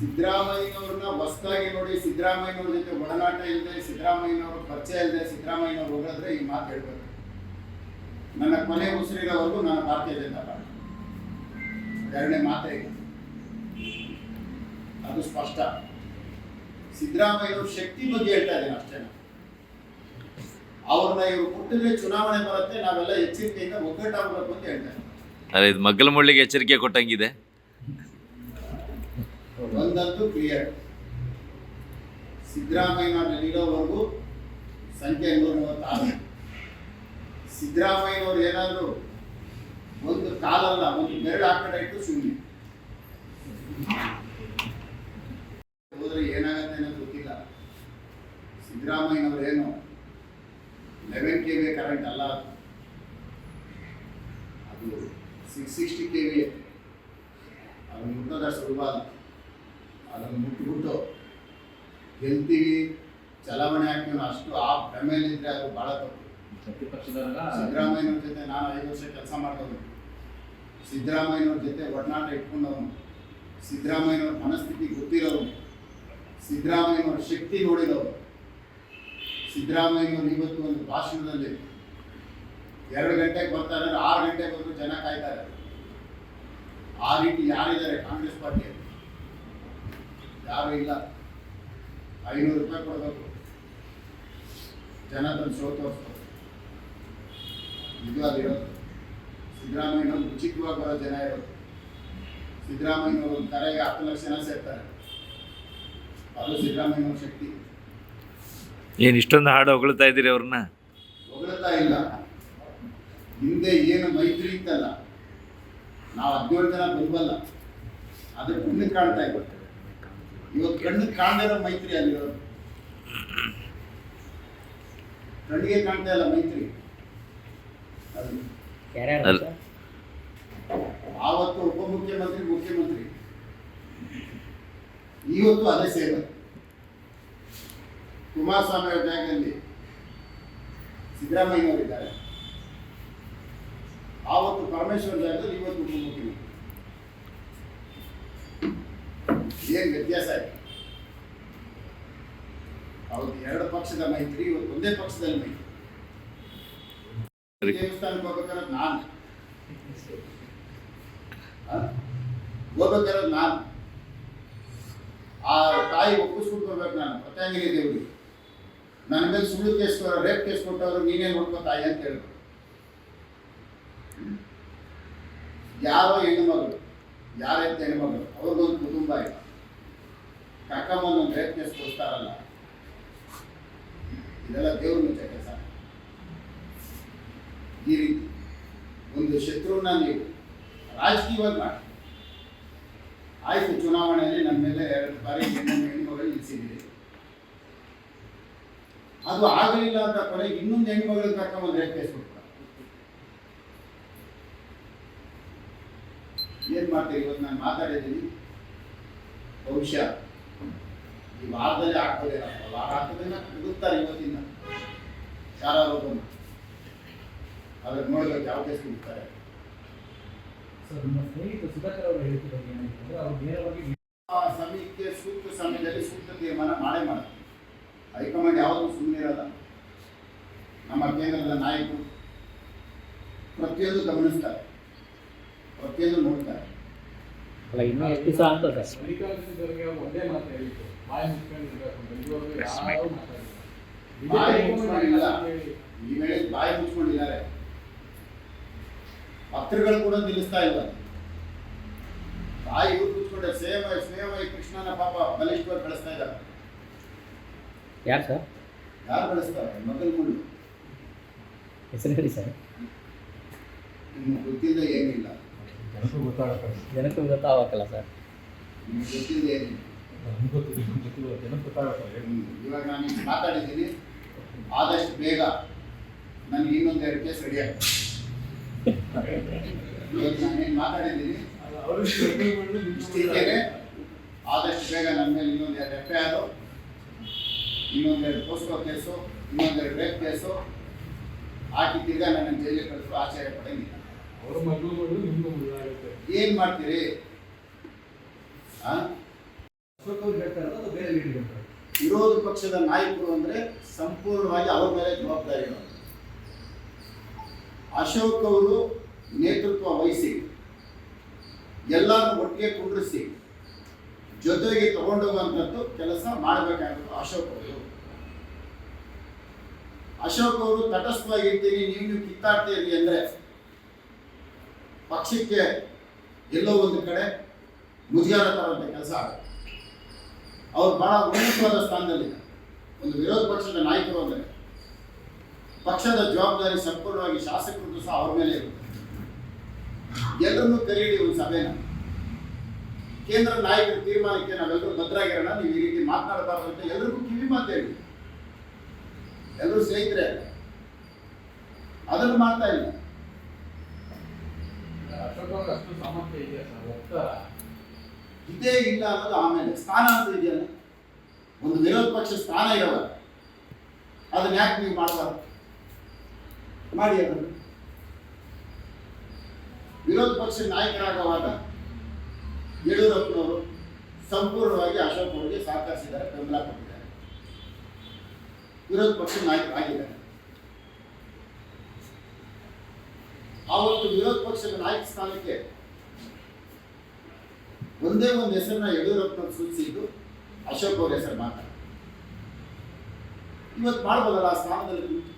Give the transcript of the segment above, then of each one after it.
ಸಿದ್ದರಾಮಯ್ಯನವ್ರನ್ನ ಹೊಸದಾಗಿ ನೋಡಿ, ಸಿದ್ದರಾಮಯ್ಯನವ್ರ ಜೊತೆ ಒಡನಾಟ ಇಲ್ಲದೆ ಸಿದ್ದರಾಮಯ್ಯನವ್ರ ಪರಿಚಯ ಇಲ್ಲದೆ ಸಿದ್ದರಾಮಯ್ಯನವ್ರು ಹೋಗಿದ್ರೆ ಈ ಮಾತು ಹೇಳ್ಬೇಕು. ನನ್ನ ಕೊನೆ ಉಸಿರಿರೋವರೆಗೂ ನಾನು ಭಾರತೀಯ ಜನತಾ ಪಾರ್ಟಿ. ಎರಡನೇ ಮಾತೇ ಅದು ಸ್ಪಷ್ಟ. ಸಿದ್ದರಾಮಯ್ಯನವ್ರ ಶಕ್ತಿ ಬಗ್ಗೆ ಹೇಳ್ತಾ ಇದ್ದೇನೆ ಅಷ್ಟೇ ನಾನು. ಅವ್ರನ್ನ ಇವ್ರು ಕೊಟ್ಟಿದ್ರೆ ಚುನಾವಣೆ ಬರುತ್ತೆ, ನಾವೆಲ್ಲ ಎಚ್ಚರಿಕೆಯಿಂದ ಒಗ್ಗಟ್ಟಾಗಬೇಕು ಅಂತ ಹೇಳ್ತಾರೆ ಅದೇ, ಇದು ಮಗ್ಗಲ ಮುಳ್ಳಿಗೆ ಎಚ್ಚರಿಕೆ ಕೊಟ್ಟಂಗಿದೆ. ಒಂದಂತೂ ಕ್ಲಿಯರ್ ಸಿದ್ದರಾಮಯ್ಯನವ್ರು ನಿಲ್ಲೋವರೆಗೂ ಸಂಖ್ಯೆ ನೂರ ಮೂವತ್ತಾರು ಸಿದ್ದರಾಮಯ್ಯನವ್ರು ಏನಾದರೂ ಒಂದು ಕಾಲಲ್ಲ, ಒಂದು ಬೆರಳು ಆ ಕಡೆ ಇಟ್ಟು ಸುಮ್ಮನೆ ಹೋದ್ರೆ ಏನಾಗತ್ತೆ ಅನ್ನೋದು ಗೊತ್ತಿಲ್ಲ. ಸಿದ್ದರಾಮಯ್ಯನವ್ರು ಏನು ಲೆವೆನ್ ಕೆ ವಿ ಕರೆಂಟ್ ಅಲ್ಲ. ಅದು. ಸಿಕ್ಸ್ ಸಿಕ್ಸ್ಟಿ ಕೆ ವಿ ಅದು ಮುಟ್ಟೋದಷ್ಟು ಸುಲಭ ಅಲ್ಲ ಅದನ್ನು ಮುಟ್ಬಿಟ್ಟು ಗೆಲ್ತೀವಿ ಚಲಾವಣೆ ಹಾಕ್ತೀವಿ ಅಷ್ಟು ಆ ಭ್ರಮೆಯಲ್ಲಿದ್ರೆ ಅದು ಭಾಳ ತಪ್ಪು. ಸಿದ್ದರಾಮಯ್ಯನವ್ರ ಜೊತೆ ನಾನು ಐದು ವರ್ಷ ಕೆಲಸ ಮಾಡಿದವನು. ಸಿದ್ದರಾಮಯ್ಯನವ್ರ ಜೊತೆ ಒಡನಾಟ ಇಟ್ಕೊಂಡವನು. ಸಿದ್ದರಾಮಯ್ಯನವ್ರ ಮನಸ್ಥಿತಿ ಗೊತ್ತಿರೋನು ಸಿದ್ದರಾಮಯ್ಯನವ್ರ ಶಕ್ತಿ ನೋಡಿದವರು ಸಿದ್ದರಾಮಯ್ಯನವ್ರು ಇವತ್ತು ಒಂದು ಭಾಷಣದಲ್ಲಿ ಎರಡು ಗಂಟೆಗೆ ಬರ್ತಾರೆ ಅಂದ್ರೆ ಆರು ಗಂಟೆಗೆ ಬಂದು ಜನ ಕಾಯ್ತಾರೆ ಆ ರೀತಿ ಯಾರಿದ್ದಾರೆ ಕಾಂಗ್ರೆಸ್ ಪಾರ್ಟಿಯಲ್ಲಿ? ಯಾರು ಇಲ್ಲ. ಐನೂರು ರೂಪಾಯಿ ಕೊಡಬೇಕು. ಜನ ತಂದು ಶೋ ತೋರಿಸ್ತಾರೆ ಇದು ಅದಿರೋದು ಸಿದ್ದರಾಮಯ್ಯ ಉಚಿತವಾಗಿ ಬರೋ ಜನ ಇರೋದು. ಸಿದ್ದರಾಮಯ್ಯನವರು ಒಂದು ಕರೆಗೆ ಹತ್ತು ಲಕ್ಷ ಜನ ಸೇರ್ತಾರೆ. ಅದು ಸಿದ್ದರಾಮಯ್ಯನವ್ರ ಶಕ್ತಿ. ಏನು ಇಷ್ಟೊಂದು ಹಾಡು ಹೊಗಳ್ತಾ ಇದ್ದೀರಿ ಅವ್ರನ್ನ? ಹೊಗಳ್ತಾ ಇಲ್ಲ. ಹಿಂದೆ ಏನು ಮೈತ್ರಿ ಇತ್ತಲ್ಲ ನಾವು ಹದಿನೇಳು ಜನ ಬಂದ್ಬಲ್ಲ ಅದು ಮುಂದೆ ಕಾಣ್ತಾ ಇತ್ತು ಇವತ್ತು ಕಣ್ಣಿಗೆ ಕಾಣದೇ ಇರೋ ಮೈತ್ರಿ ಅಲ್ಲಿರೋದು ಕಣ್ಣಿಗೆ ಕಾಣ್ತಾ ಇಲ್ಲ ಮೈತ್ರಿ. ಆವತ್ತು ಉಪಮುಖ್ಯಮಂತ್ರಿ ಮುಖ್ಯಮಂತ್ರಿ. ಇವತ್ತು ಅದೇ ಸೇವೆ. ಕುಮಾರಸ್ವಾಮಿ ಅವರ ಜಾಗದಲ್ಲಿ ಸಿದ್ದರಾಮಯ್ಯನವರಿದ್ದಾರೆ. ಆವತ್ತು ಪರಮೇಶ್ವರ ಜಾಗದಲ್ಲಿ ಇವತ್ತು ಉಪಮುಖ್ಯಮಂತ್ರಿ ಏನ್ ವ್ಯತ್ಯಾಸ ಇದೆ ಅವತ್ತು ಎರಡು ಪಕ್ಷದ ಮೈತ್ರಿ ಇವತ್ತು ಒಂದೇ ಪಕ್ಷದಲ್ಲಿ ಮೈತ್ರಿ. ದೇವಸ್ಥಾನಕ್ಕೆ ಹೋಗ್ಬೇಕಾದ್ರೆ ನಾನು? ಹೋಗ್ಬೇಕಾದ್ರೆ ನಾನು. ಆ ತಾಯಿ ಒಪ್ಪಿಸ್ಕೊಂಡು ಬರ್ಬೇಕು ನಾನು ಪತಂಜಲಿ ದೇವರಿಗೆ. ನನ್ನ ಮೇಲೆ ಸುಳ್ಳು ಕೇಸ್ ರೇಪ್ ಕೇಸ್ ಕೊಟ್ಟವರು ನೀನೇ ನೋಡ್ಕೋ ತಾಯಿ ಅಂತ ಹೇಳ್ಬೇಕು. ಯಾರೋ ಹೆಣ್ಣು ಮಗಳು ಯಾರ ಹೆಣ್ಣು ಮಗಳು ಅವ್ರಿಗೊಂದು ಕುಟುಂಬ ಇಲ್ಲ ಕಕ್ಕಮ್ಮನೊಂದು ರೇಪ್ ಕೇಸ್ ಕೊಡ್ತಾರಲ್ಲ ಇದೆಲ್ಲ ದೇವ್ರ ಮುಚ್ಚ ಕೆಲಸ. ಈ ರೀತಿ ಒಂದು ಶತ್ರುವನ್ನ ನೀವು ರಾಜಕೀಯವಾಗಿ ಮಾಡಿ. ಆಯ್ತು, ಚುನಾವಣೆಯಲ್ಲಿ ನಮ್ಮ ಮೇಲೆ ಎರಡು ಬಾರಿ ಹೆಣ್ಣು ಹೆಣ್ಮಗಳು ನಿಲ್ಲಿಸಿದ್ದೀರಿ ಅದು ಆಗಲಿಲ್ಲ ಅಂತ ಕೊನೆಗೆ ಇನ್ನೊಂದು ಹೆಣ್ಮಗಳು ತಕ್ಕ ರೇಟ್ ಕೇಸ್ ಏನ್ ಮಾಡ್ತೀರಿ? ಇವತ್ತು ನಾನು ಮಾತಾಡಿದ್ದೀನಿ. ಬಹುಶಃ ಈ ವಾರದಲ್ಲಿ ಆಗ್ತದೆ, ವಾರ ಆಗ್ತದೆ ಹುಡುಕ್ತಾರೆ ಇವತ್ತಿಂದ. ಯಾರೊಬ್ಬರು ಅದ್ರ ನೋಡ್ಬೇಕು ಯಾವ ಕೇಸ್ ಹುಡುಕ್ತಾರೆ ಸರ್ ನಮ್ಮ ಸ್ನೇಹಿತ ಸುಧಾಕರ್ ಅವರು ಬಗ್ಗೆ ಏನಾಗಿದೆ ಅವ್ರು ನೇರವಾಗಿ ಸಮಯಕ್ಕೆ ಸೂಕ್ತ ಸಮಯದಲ್ಲಿ ಸೂಕ್ತ ತೀರ್ಮಾನ ಮಾಡೇ ಮಾಡ್ತಾರೆ. ಹೈಕಮಾಂಡ್ ಯಾವುದು ಸುಮ್ಮನೆ ಇರಲ್ಲ. ನಮ್ಮ ಕೇಂದ್ರದ ನಾಯಕರು ಪ್ರತಿಯೊಂದು ಗಮನಿಸ್ತಾರೆ. ಪ್ರತಿಯೊಂದು ನೋಡ್ತಾರೆ. ಅಲ್ಲ ಇನ್ನೂ ಎಷ್ಟು ದಿವಸ ಅಂತ ಒಂದೇ ಮಾತು ಹೇಳಿತ್ತು ಬಾಯಿ ಮುಚ್ಕೊಂಡಿರ್ಬೇಕು ಬಾಯಿ ಮುಚ್ಕೊಂಡಿಲ್ಲ. ಈ ವೇಳೆ ಬಾಯಿ ಮುಚ್ಕೊಂಡಿದ್ದಾರೆ. ಪತ್ರಗಳು ಕೂಡ ನಿಲ್ಲಿಸ್ತಾ ಇಲ್ಲ. ಬಾಯಿ ಊರು ಮುಚ್ಕೊಂಡೆ ಸೇಮ ಸ್ನೇಹಮಯ ಕೃಷ್ಣನ ಪಾಪ ಬಲಿಷ್ಠವಾಗಿ ಬೆಳೆಸ್ತಾ ಇದ್ದಾರೆ. ಯಾರು ಸರ್? ಯಾರು ಬೆಳೆಸ್ತಾರೆ? ಮಗಲ್ ಮುಳ್ಳು ಹೆಸರು ಹೇಳಿ ಸರ್. ನಿಮ್ಗೆ ಗೊತ್ತಿಲ್ಲ ಏನಿಲ್ಲ. ಜನಕ್ಕೂ ಗೊತ್ತಾಗಲ್ಲ ಜನಕ್ಕೂ ಗೊತ್ತಾಗಲ್ಲ ಸರ್. ನಿಮ್ಗೆ ಗೊತ್ತಿಲ್ಲ. ಏನಿಲ್ಲ. ಇವಾಗ ನಾನು ಮಾತಾಡಿದ್ದೀನಿ. ಆದಷ್ಟು ಬೇಗ ನನಗೆ ಇನ್ನೊಂದು ಎರಡು ಕೇಸ್ ರೆಡಿ ಆಗ್ತದೆ ಇವತ್ತು ನಾನೇನು ಮಾತಾಡಿದ್ದೀನಿ? ಆದಷ್ಟು ಬೇಗ ನನ್ನ ಮೇಲೆ ಇನ್ನೊಂದು ಎರಡು ಎಫ್ ಐ ಆರು ಇನ್ನೊಂದೆರಡು ಪೋಸ್ಕೋ ಕೇಸು ಇನ್ನೊಂದೆರಡು ರೇಪ್ ಕೇಸು ಹಾಕಿ ತಿರ್ಗಾ ನನ್ನ ಜೈಲಿಗೆ ಕಳಿಸಲು ಆಶ್ಚರ್ಯ ಪಡಂಗಿಲ್ಲ. ಏನ್ ಮಗಳು ಏನು ಮಾಡ್ತೀರಿ? ಅಶೋಕ್ ಅವ್ರು ಅದು ಬೇರೆ ಹೇಳ್ತಾರೆ ವಿರೋಧ ಪಕ್ಷದ ನಾಯಕರು ಅಂದ್ರೆ ಸಂಪೂರ್ಣವಾಗಿ ಅವರ ಮೇಲೆ ಜವಾಬ್ದಾರಿ ಅಶೋಕ್ ಅವರು ನೇತೃತ್ವ ವಹಿಸಿ ಎಲ್ಲರನ್ನು ಒಟ್ಟಿಗೆ ಕುಂಡ್ರಿಸಿ, ಜೊತೆಗೆ ತಗೊಂಡೋಗುವಂಥದ್ದು ಕೆಲಸ ಮಾಡಬೇಕಾಗಿತ್ತು ಅಶೋಕ್ ಅವರು. ಅಶೋಕ್ ಅವರು ತಟಸ್ಥವಾಗಿರ್ತೀನಿ, ನೀವು ನೀವು ಕಿತ್ತಾಡ್ತೀರಿ ಅಂದ್ರೆ ಪಕ್ಷಕ್ಕೆ ಎಲ್ಲೋ ಒಂದು ಕಡೆ ಮುಜುಗಾರ ತರುವಂಥ ಕೆಲಸ ಆಗುತ್ತೆ. ಅವ್ರು ಬಹಳ ಉನ್ನತವಾದ ಸ್ಥಾನದಲ್ಲಿ ಒಂದು ವಿರೋಧ ಪಕ್ಷದ ನಾಯಕರು ಅಂದರೆ ಪಕ್ಷದ ಜವಾಬ್ದಾರಿ ಸಂಪೂರ್ಣವಾಗಿ ಶಾಸಕರದ್ದು ಸಹ ಅವ್ರ ಮೇಲೆ ಇರುತ್ತೆ. ಎಲ್ಲರನ್ನೂ ಕರೀಲಿ ಒಂದು ಸಭೆನ. ಕೇಂದ್ರ ನಾಯಕರ ತೀರ್ಮಾನಕ್ಕೆ ನಾವೆಲ್ಲರೂ ಭದ್ರಾಗಿರೋಣ, ನೀವು ಈ ರೀತಿ ಮಾತನಾಡಬಾರ್ದು ಅಂತ ಎಲ್ರಿಗೂ ಕಿವಿ ಮಾತು ಹೇಳಿ. ಎಲ್ಲರೂ ಸ್ನೇಹಿತರೆ, ಅದನ್ನು ಮಾಡ್ತಾ ಇಲ್ಲ ಅಷ್ಟು ಸಾಮರ್ಥ್ಯ ಇದೆಯಾ ಸರ್? ಇದೇ ಇಲ್ಲ ಅನ್ನೋದು ಆಮೇಲೆ ಸ್ಥಾನ ಅಂತ ಇದೆಯಲ್ಲ, ಒಂದು ವಿರೋಧ ಪಕ್ಷ ಸ್ಥಾನ ಇರಲ್ಲ ಅದನ್ನ ಯಾಕೆ ನೀವು ಮಾಡಬಾರ್ದು? ಮಾಡಿ ಅದನ್ನು. ವಿರೋಧ ಪಕ್ಷ ನಾಯಕರಾಗುವಾಗ ಯಡಿಯೂರಪ್ಪನವರು ಸಂಪೂರ್ಣವಾಗಿ ಅಶೋಕ್ ಅವರಿಗೆ ಸಹಕರಿಸಿದ್ದಾರೆ, ಬೆಂಬಲ ಕೊಟ್ಟಿದ್ದಾರೆ. ವಿರೋಧ ಪಕ್ಷ ನಾಯಕರಾಗಿದ್ದಾರೆ. ಆವತ್ತು ವಿರೋಧ ಪಕ್ಷದ ನಾಯಕ ಸ್ಥಾನಕ್ಕೆ ಒಂದೇ ಒಂದು ಹೆಸರನ್ನ ಯಡಿಯೂರಪ್ಪನ ಸೂಚಿಸಿದ್ದು ಅಶೋಕ್ ಅವ್ರ ಹೆಸರು ಮಾತ್ರ. ಇವತ್ತು ಮಾಡ್ಬೋದಲ್ಲ ಆ ಸ್ಥಾನದಲ್ಲಿ ಕುಂತು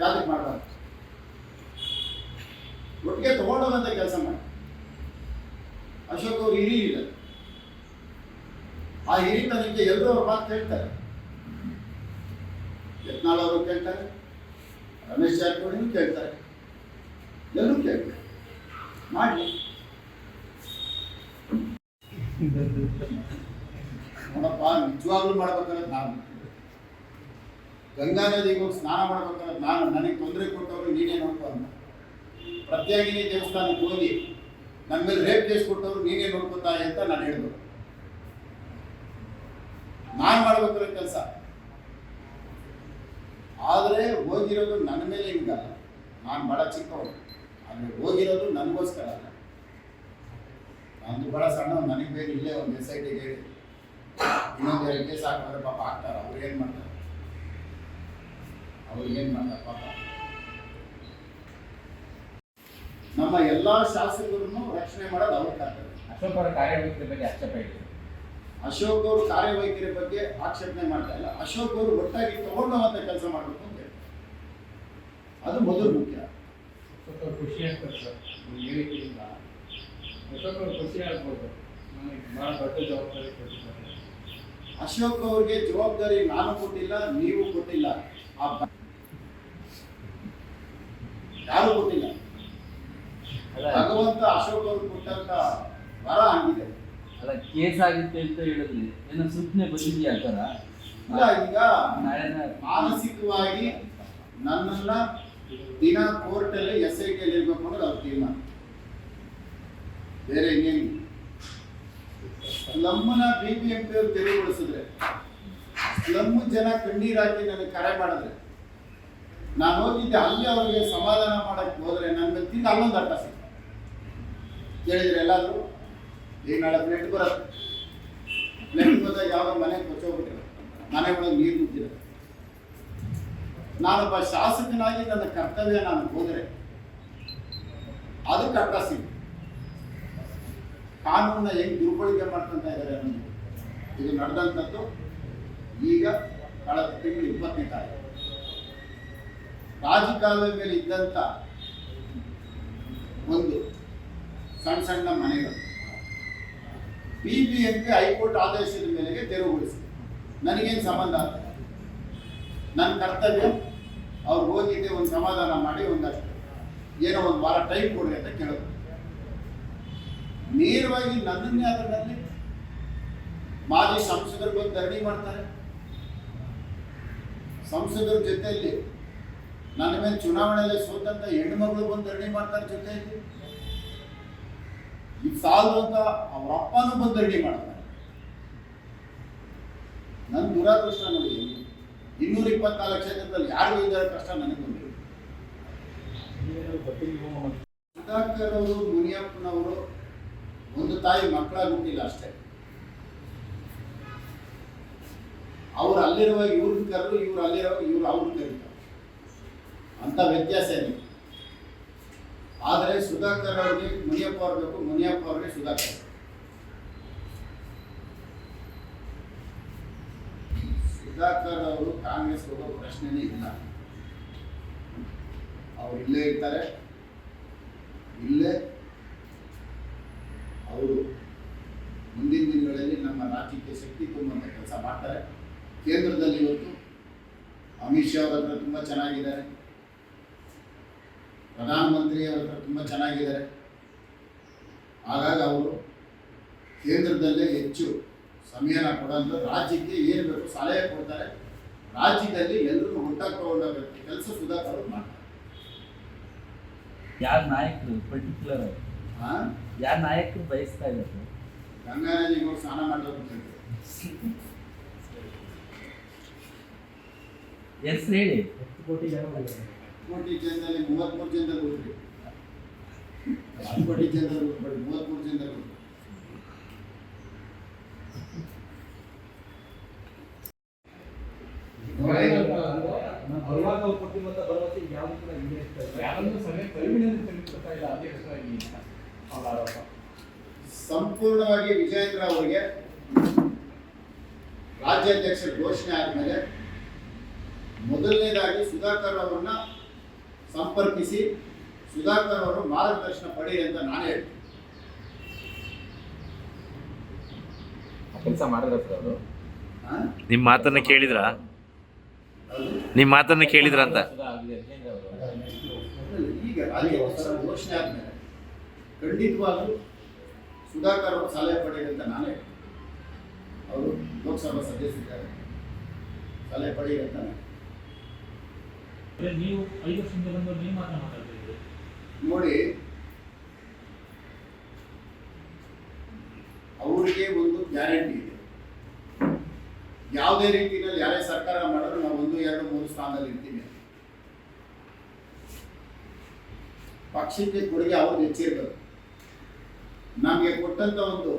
ಯಾತಕ್ಕೆ ಮಾಡಬಾರ್ದು? ಒಟ್ಟಿಗೆ ತಗೊಂಡೋಗಂತ ಕೆಲಸ ಮಾಡಿ. ಅಶೋಕ್ ಅವರು ಇಲ್ಲ. ಆ ನಿಮಗೆ ಎಲ್ಲರೂ ಅವ್ರ ಮಾತು ಕೇಳ್ತಾರೆ ಯತ್ನಾಳ್ ಅವರು ಕೇಳ್ತಾರೆ, ರಮೇಶ್ ಜಾರಕಿಹೊಳಿನೂ ಕೇಳ್ತಾರೆ. ಎಲ್ಲರೂ ಕೇಳ್ತಾರೆ. ಮಾಡಿ. ನೋಡಪ್ಪ, ನಿಜವಾಗ್ಲೂ ಮಾಡ್ಬೇಕಾದ್ರೆ ನಾನು. ಗಂಗಾ ನದಿಗೆ ಹೋಗಿ ಸ್ನಾನ ಮಾಡ್ಬೇಕಾದ್ರೆ ನಾನು, ನನಗೆ ತೊಂದರೆ ಕೊಟ್ಟವರು ನೀನೇ ನೋಡ್ಕೊ ಅಂತ. ಪ್ರತ್ಯಾಗಿನಿ ದೇವಸ್ಥಾನಕ್ಕೆ ಹೋಗಿ ನನ್ನ ಮೇಲೆ ರೇಪ್ ಕೇಸ್ ಕೊಟ್ಟವ್ರು ನೀನೇ ನೋಡ್ಕೊತಾ ಅಂತ ನಾನು ಹೇಳಿದ್ರು ನಾನು ಮಾಡ್ಬೇಕಾದ್ರೆ ಕೆಲಸ. ಆದರೆ ಹೋಗಿರೋದು ನನ್ನ ಮೇಲೆ ಹಿಂಗಲ್ಲ. ನಾನು ಬಹಳ ಚಿಕ್ಕವನು. ಆದರೆ ಹೋಗಿರೋದು ನನಗೋಸ್ಕರ ಅಲ್ಲ. ನಂದು ಬಹಳ ಸಣ್ಣ ನನಗೆ ಬೇರೆ ಇಲ್ಲೇ ಒಂದು ಎಸ್ ಐ ಟಿಗೆ ಹೇಳಿ. ಇನ್ನೊಂದು ಎರಡು ಕೇಸ್ ಹಾಕಿದ್ರೆ ಪಾಪ ಹಾಕ್ತಾರೆ ಅವ್ರು ಏನು ಮಾಡ್ತಾರೆ? ಅವ್ರು ಏನು ಮಾಡ್ತಾರೆ ಪಾಪ? ನಮ್ಮ ಎಲ್ಲ ಶಾಸಕರನ್ನು ರಕ್ಷಣೆ ಮಾಡೋದು ಅವ್ರ ಕರ್ತವ್ಯ. ಅಶೋಕ್ ಅವರ ಕಾರ್ಯವೈಖರಿ ಬಗ್ಗೆ ಆಕ್ಷೇಪ ಇದೆ ಅಶೋಕ್ ಅವರು ಕಾರ್ಯವೈಖರಿ ಬಗ್ಗೆ ಆಕ್ಷೇಪಣೆ ಮಾಡ್ತಾ ಇಲ್ಲ. ಅಶೋಕ್ ಅವರು ಒಟ್ಟಾಗಿ ತಗೊಂಡವಂತ ಕೆಲಸ ಮಾಡಬೇಕು ಅಂತ ಹೇಳಿ ಅದು ಮೊದಲು ಮುಖ್ಯ. ಖುಷಿ ಅಂತ ಸರ್ ನಿಮ್ಮ ಹೇಳಿಕೆಯಿಂದ ಅಶೋಕ್ ಅವ್ರು ಖುಷಿ ಆಗ್ಬೋದು ಬಹಳ ಭಾಳ ದೊಡ್ಡ ಜವಾಬ್ದಾರಿ ಕೊಟ್ಟಿದ್ದಾರೆ. ಅಶೋಕ್ ಅವ್ರಿಗೆ ಜವಾಬ್ದಾರಿ ನಾನು ಕೊಟ್ಟಿಲ್ಲ ನೀವು ಕೊಟ್ಟಿಲ್ಲ. ಆ ಯಾರು ಕೊಟ್ಟಿಲ್ಲ? ಅಲ್ಲ ಭಗವಂತ ಅಶೋಕ್ ಅವ್ರಿಗೆ ಕೊಟ್ಟಂತ ವರ ಆಗಿದೆ ಅಲ್ಲ ಕೇಸ್ ಆಗುತ್ತೆ ಅಂತ ಹೇಳಿದ್ರಿ. ಏನೋ ಸುಮ್ಮನೆ ಬಂದಿದ್ಯಾ ಅಂತಾರ ಇಲ್ಲ ಈಗ ಮಾನಸಿಕವಾಗಿ ನನ್ನನ್ನ ದಿನ ಕೋರ್ಟಲ್ಲಿ ಎಸ್ ಐ ಟಿಯಲ್ಲಿ ಇರ್ಬೇಕು ಅನ್ನೋದು ಅವ್ರ ತೀರ್ಮಾನ. ಬೇರೆ ಇನ್ನೇನು ಸ್ಲಮ್ಮನ ಬಿ ಪಿ ಎಂ ಅವರು ತೆರವುಗೊಳಿಸಿದ್ರೆ ಸ್ಲಮ್ ಜನ ಕಣ್ಣೀರು ಹಾಕಿ ನನಗೆ ಕರೆ ಮಾಡಿದ್ರೆ, ನಾನು ಹೋಗಿದ್ದೆ ಅಲ್ಲಿ ಅವ್ರಿಗೆ ಸಮಾಧಾನ ಮಾಡಕ್ಕೆ ಹೋದ್ರೆ ನನ್ನ ವ್ಯಕ್ತಿಯಿಂದ ಅಲ್ಲೊಂದು ಅರ್ಥ ಸಿಗ್ತದೆ. ಕೇಳಿದ್ರೆ ಎಲ್ಲಾದರೂ ಈಗ ನಾಳೆ ಫ್ಲೆಟ್ ಬರುತ್ತೆ. ಫ್ಲೆಟ್ ಬಂದಾಗ ಯಾವ ಮನೆ ಕೊಚ್ಚೋಗ್ಬಿಟ್ಟಿರ ಮನೆ ಒಳಗೆ ನೀರು ನುಗ್ಗಿರುತ್ತೆ ನಾನೊಬ್ಬ ಶಾಸಕನಾಗಿ ನನ್ನ ಕರ್ತವ್ಯ ನಾನು ಹೋದರೆ, ಅದಕ್ಕೆ ಅರ್ಥ ಸಿಗುತ್ತೆ ಕಾನೂನನ್ನ ಹೆಂಗ್ ದುರ್ಬಳಕೆ ಮಾಡ್ಕೊಂತ ಇದ್ದಾರೆ ಇದು ನಡೆದಂಥದ್ದು ಈಗ ಕಳೆದ ತಿಂಗಳು ಇಪ್ಪತ್ತನೇ ತಾರೀಕು. ರಾಜಕಾಲುವೆ ಮೇಲೆ ಇದ್ದಂಥ ಒಂದು ಸಣ್ಣ ಸಣ್ಣ ಮನೆಗಳು B B M P high court ಆದೇಶದ ಮೇಲೆ ತೆರವುಗೊಳಿಸಿದೆ. ನನಗೇನು ಸಂಬಂಧ ಆಗ್ತದೆ ನನ್ನ ಕರ್ತವ್ಯ ಅವ್ರು ಹೋಗಿದ್ದೆ ಒಂದು ಸಮಾಧಾನ ಮಾಡಿ ಒಂದಷ್ಟು. ಏನೋ ಒಂದು ವಾರ ಟೈಮ್ ಕೊಡಿ ಅಂತ ಕೇಳೋದು ನೇರವಾಗಿ ನನ್ನನ್ನೇ ಅದರಲ್ಲಿ ಮಾಜಿ ಸಂಸದರು ಬಂದು ಧರಣಿ ಮಾಡ್ತಾರೆ. ಸಂಸದರ ಜೊತೆಯಲ್ಲಿ ನನ್ನ ಮೇಲೆ ಚುನಾವಣೆಯಲ್ಲಿ ಸೋತಂತ ಹೆಣ್ಮಗಳು ಬಂದು ಧರಣಿ ಮಾಡ್ತಾರೆ ಜೊತೆಯಲ್ಲಿ. ಇದು ಸಾಲದು ಅಂತ ಅವ್ರ ಅಪ್ಪನೂ ಬಂದು ಧರಣಿ ಮಾಡ್ತಾರೆ. ನನ್ನ ದುರಾದೃಷ್ಟ ನೋಡಿ, ಇನ್ನೂರ ಇಪ್ಪತ್ನಾಲ್ಕು ಕ್ಷೇತ್ರದಲ್ಲಿ ಯಾರಿಗೂ ಇದ್ದಾರೆ ಕಷ್ಟ ನನಗೆ ಬಂದಿದೆ ಸುಧಾಕರ್ ಅವರು, ಮುನಿಯಪ್ಪನವರು ಒಂದು ತಾಯಿ ಮಕ್ಕಳಾಗಿ ಹುಟ್ಟಿಲ್ಲ ಅಷ್ಟೇ. ಅವ್ರು ಅಲ್ಲಿರುವ ಇವ್ರನ್ನ ಕರೆದು ಇವ್ರು ಅಲ್ಲಿರೋ ಇವ್ರು ಅವ್ರನ್ನ ಕರೀತಾರೆ. ಅಂಥ ವ್ಯತ್ಯಾಸ ಏನು ಆದರೆ ಸುಧಾಕರ್ ಅವ್ರಿಗೆ ಮುನಿಯಪ್ಪ ಅವ್ರ ಬೇಕು, ಮುನಿಯಪ್ಪ ಅವ್ರಿಗೆ ಸುಧಾಕರ್. ಸುಧಾಕರ್ ಅವರು ಕಾಂಗ್ರೆಸ್ ಹೋಗೋ ಪ್ರಶ್ನೆನೇ ಇಲ್ಲ. ಅವ್ರು ಇಲ್ಲೇ ಇರ್ತಾರೆ. ಇಲ್ಲೇ ಮುಂದಿನ ದಿನಗಳಲ್ಲಿ ನಮ್ಮ ರಾಜ್ಯಕ್ಕೆ ಶಕ್ತಿ ತುಂಬುವಂಥ ಕೆಲಸ ಮಾಡ್ತಾರೆ. ಕೇಂದ್ರದಲ್ಲಿ ಇವತ್ತು ಅಮಿತ್ ಶಾ ಅವ್ರ ಹತ್ರ ತುಂಬ ಚೆನ್ನಾಗಿದ್ದಾರೆ. ಪ್ರಧಾನಮಂತ್ರಿ ಅವ್ರ ಹತ್ರ ತುಂಬ ಚೆನ್ನಾಗಿದ್ದಾರೆ. ಹಾಗಾಗಿ ಅವರು ಕೇಂದ್ರದಲ್ಲೇ ಹೆಚ್ಚು ಸಮಯನ ಕೊಡೋದು ರಾಜ್ಯಕ್ಕೆ ಏನು ಬೇಕು ಸಲಹೆ ಕೊಡ್ತಾರೆ. ರಾಜ್ಯದಲ್ಲಿ ಎಲ್ಲರೂ ಒಟ್ಟಾಗಿ ಕೆಲಸ ಸುಧಾಕರ್ ಮಾಡ್ತಾರೆ. ಯಾರ ನಾಯಕರು ಪರ್ಟಿಕ್ಯುಲರ್? ಯಾರ ನಾಯಕರು ಬಯಸ್ತಾ ಇದ್ದಾರೆ? ಗಂಗಾ ನದಿಗೆ ಹೋಗಿ ಸ್ನಾನ ಮಾಡಬೇಕು ಎಸ್ ಹೇಳಿ. ಕೋಟಿ ಜನ. ಕೋಟಿ ಜನದಲ್ಲಿ ಮೂವತ್ಮೂರು ಜನದಲ್ಲಿ ಹೋಗ್ರಿ ಹತ್ತು ಕೋಟಿ ಜನದಲ್ಲಿ ಹೋಗ್ಬೇಡಿ ಮೂವತ್ಮೂರು ಜನದಲ್ಲಿ ನಾನು ಬರುವಾಗ ಅವ್ರು ಕೊಟ್ಟಿರುವಂತ ಭರವಸೆ ಯಾವುದು ಕೂಡ ಇಲ್ಲ. ಯಾರನ್ನು ಇಲ್ಲ ಅಧ್ಯಕ್ಷರಾಗಿ ಅವರ ಆರೋಪ. ಸಂಪೂರ್ಣವಾಗಿ ವಿಜಯೇಂದ್ರ ಅವರಿಗೆ ರಾಜ್ಯಾಧ್ಯಕ್ಷ ಘೋಷಣೆ ಆದಮೇಲೆ ಮೊದಲನೇದಾಗಿ ಸುಧಾಕರ್ ಅವರನ್ನ ಸಂಪರ್ಕಿಸಿ ಸುಧಾಕರ್ ಅವರು ಮಾರ್ಗದರ್ಶನ ಪಡಿ ಅಂತ ನಾನು ಹೇಳ್ತೀನಿ. ಕೆಲಸ ಮಾಡಿದ್ರ ಸರ್ ಅವರು? ನಿಮ್ಮ ಮಾತನ್ನ ಕೇಳಿದ್ರಾ. ನಿಮ್ಮ ಮಾತನ್ನ ಕೇಳಿದ್ರ ಅಂತ? ಈಗ ರಾಜ್ಯಾಧ್ಯಕ್ಷರ ಘೋಷಣೆ ಆದಮೇಲೆ ಖಂಡಿತವಾಗ್ಲೂ ಸುಧಾಕರ್ ಅವರು ಸಲಹೆ ಪಡೆಯಿರಿ ಅಂತ ನಾನೇ ಅವರು ಲೋಕಸಭಾ ಸದಸ್ಯರಿದ್ದಾರೆ. ಸಲಹೆ ಪಡೆಯಿರಿ ಅಂತ ನೀವು ಐದು ವರ್ಷದಿಂದ ನೀವು ಮಾತ್ರ ಮಾತಾಡ್ತಿದ್ದೀರಿ ನೋಡಿ ಅವರಿಗೆ ಒಂದು ಗ್ಯಾರಂಟಿ ಇದೆ. ಯಾವುದೇ ರೀತಿಯಲ್ಲಿ ಯಾರೇ ಸರ್ಕಾರ ಮಾಡಿದ್ರು ನಾವು ಒಂದು ಎರಡು ಮೂರು ಸ್ಥಾನದಲ್ಲಿ ಇರ್ತೀವಿ. ಪಕ್ಷಕ್ಕೆ ಕೊಡುಗೆ ಅವ್ರಿಗೆ ಹೆಚ್ಚಿರ್ಬೇಕು ನಮಗೆ ಕೊಟ್ಟಂತ ಒಂದು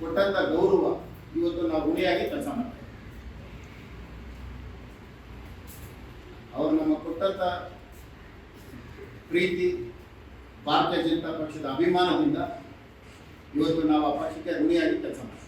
ಕೊಟ್ಟಂತ ಗೌರವ ಇವತ್ತು ನಾವು ಋಣಿಯಾಗಿ ಕೆಲಸ ಮಾಡ್ತೇವೆ. ಅವ್ರು ನಮಗೆ ಕೊಟ್ಟಂತ ಪ್ರೀತಿ, ಭಾರತೀಯ ಜನತಾ ಪಕ್ಷದ ಅಭಿಮಾನದಿಂದ ಇವತ್ತು ನಾವು ಆ ಪಕ್ಷಕ್ಕೆ ಋಣಿಯಾಗಿ ಕೆಲಸ ಮಾಡ್ತೀವಿ.